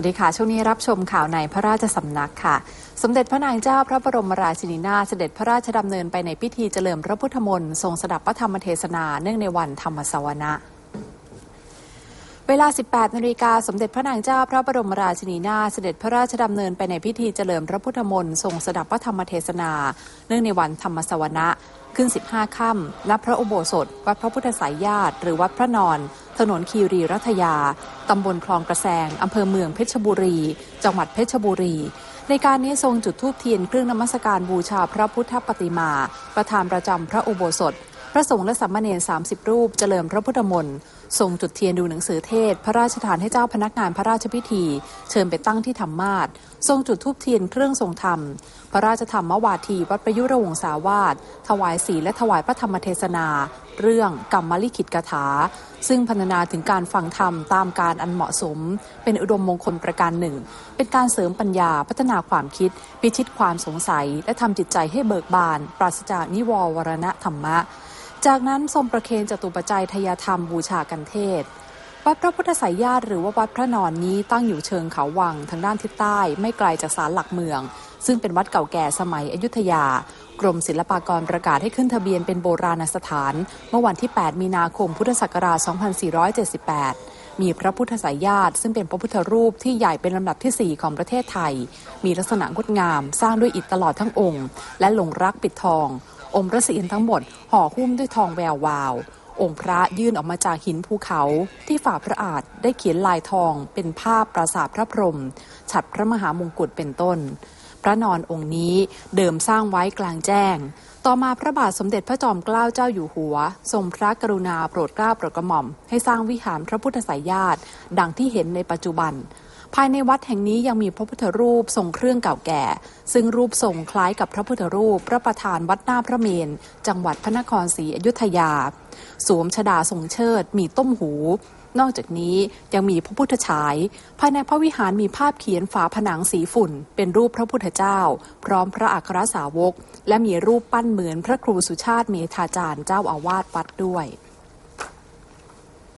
วัสดีค่ะ ช่วงนี้รับชมข่าวในพระราชสำนักค่ะ สมเด็จพระนางเจ้าพระบรมราชินีนาถเสด็จพระราชดำเนินไปในพิธีเจริญพระพุทธมนต์ทรงสดับพระธรรมเทศนาเนื่องในวันธรรมสวนะ เวลา 18 นาฬิกา สมเด็จพระนางเจ้าพระบรมราชินีนาถเสด็จพระราชดำเนินไปในพิธีเจริญพระพุทธมนต์ทรงสดับพระธรรมเทศนา เนื่องในวันธรรมสวนะ ขึ้น 15 ค่ำณพระอุโบสถ วัดพระพุทธสายญาติ หรือวัดพระนอน ถนนคีรีรัตยา ตำบลคลองกระแสง อำเภอเมืองเพชรบุรี จังหวัดเพชรบุรี ในการนี้ทรงจุดธูปเทียนเครื่องนมัสการบูชาพระพุทธปฏิมา ประธานประจำพระอุโบสถ ระสงฆ์และสามเณร30 รูปเจริญพระพุทธมนต์ทรงจุดเทียนดูหนังสือเทศ พระราชทานให้เจ้าพนักงานพระราชพิธี เชิญไปตั้งที่ธรรมาสทรงจุดทูปเทียนเครื่องทรงธรรม พระราชธรรมวาทีวัดประยุรวงศาวาสถวายสีและถวายพระธรรมเทศนา เรื่องกรรมลิขิตกถา ซึ่งพรรณนาถึงการฟังธรรมตามการอันเหมาะสม เป็นอุดมมงคลประการหนึ่ง เป็นการเสริมปัญญาพัฒนาความคิด พิชิตความสงสัย และทำจิตใจให้เบิกบาน ปราศจากนิวรณธรรมะ จากนั้นทรงประเคนจตุปัจจัยทยธรรมบูชากันเทศ วัดพระพุทธสายญาติหรือว่าวัดพระนอนนี้ตั้งอยู่เชิงเขาวังทางด้านทิศใต้ไม่ไกลจากศาลหลักเมือง ซึ่งเป็นวัดเก่าแก่สมัยอยุธยา กรมศิลปากรประกาศให้ขึ้นทะเบียนเป็นโบราณสถาน เมื่อวันที่ 8 มีนาคมพุทธศักราช 2478มีพระพุทธสายญาติซึ่งเป็นพระพุทธรูปที่ใหญ่เป็นลำดับที่ 4 ของประเทศไทย มีลักษณะงดงาม สร้างด้วยอิฐตลอดทั้งองค์ และลงรักปิดทอง องค์พระศิลทั้งหมดห่อหุ้มด้วยทองแวววาว องค์พระยื่นออกมาจากหินภูเขาที่ฝ่าพระอาจได้เขียนลายทองเป็นภาพปราสาทพระพรหมฉัดพระมหามงกุฎเป็นต้น พระนอนองค์นี้เดิมสร้างไว้กลางแจ้ง ต่อมาพระบาทสมเด็จพระจอมเกล้าเจ้าอยู่หัว ทรงพระกรุณาโปรดเกล้าโปรดกระหม่อม ให้สร้างวิหารพระพุทธสายญาติดังที่เห็นในปัจจุบัน ภายในวัดแห่งนี้ยังมีพระพุทธรูปทรงเครื่องเก่าแก่ ซึ่งรูปทรงคล้ายกับพระพุทธรูปพระประธานวัดหน้าพระเมน จังหวัดพระนครศรีอยุธยา สวมชดาทรงเชิด มีต้มหู นอกจากนี้ยังมีพระพุทธฉาย ภายในพระวิหารมีภาพเขียนฝาผนังสีฝุ่น เป็นรูปพระพุทธเจ้า พร้อมพระอัครสาวก และมีรูปปั้นเหมือนพระครูสุชาติเมธาจารย์เจ้าอาวาสวัดด้วย